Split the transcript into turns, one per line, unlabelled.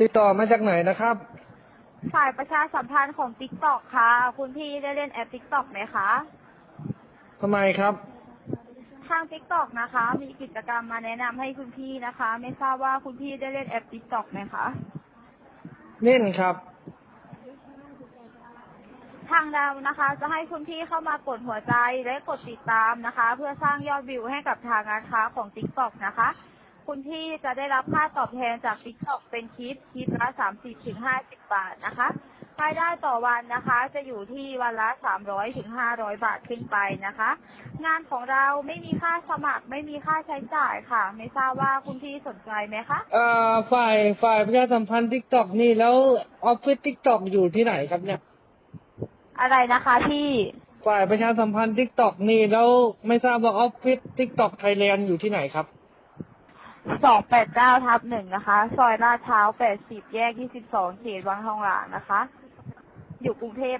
ติดต่อมาจากไหนนะครับ
ฝ่ายประชาสัมพันธ์ของ TikTok ค่ะ คุณพี่ได้เล่นแอป TikTok ไหมคะ
ทำไมครับ
ทาง TikTok นะคะ มีกิจกรรมมาแนะนำให้คุณพี่นะคะ ไม่ทราบว่าคุณพี่ได้เล่นแอป TikTok ไหมคะ
เล่นครับ
ทางเรานะคะ จะให้คุณพี่เข้ามากดหัวใจและกดติดตามนะคะ เพื่อสร้างยอดวิวให้กับทางร้านค้าของ TikTok นะคะ คุณพี่จะได้รับค่าตอบแทนจาก TikTok เป็นคลิปคลิปละ30ถึง50บาทนะคะรายได้ต่อวันนะคะ จะอยู่ที่วันละ300ถึง500บาทขึ้นไปนะคะ งานของเราไม่มีค่าสมัครไม่มีค่าใช้จ่ายค่ะ ไม่ทราบว่าคุณพี่สนใจไหมคะ
เอ่อฝ่ายฝ่ายประชาสัมพันธ์ทิกตอกนี่แล้วออฟฟิศทิกตอกอยู่ที่ไหนครับเนี่ย
อะไรนะคะพี่
ฝ่ายประชาสัมพันธ์ทิกตอกนี่แล้วไม่ทราบว่าออฟฟิศทิกตอกไทยแลนด์อยู่ที่ไหนครับ
289ทับหนึ่งนะคะ ซอยลาดพร้าว80แยก22เขตวังทองหลางนะคะ อยู่กรุงเทพ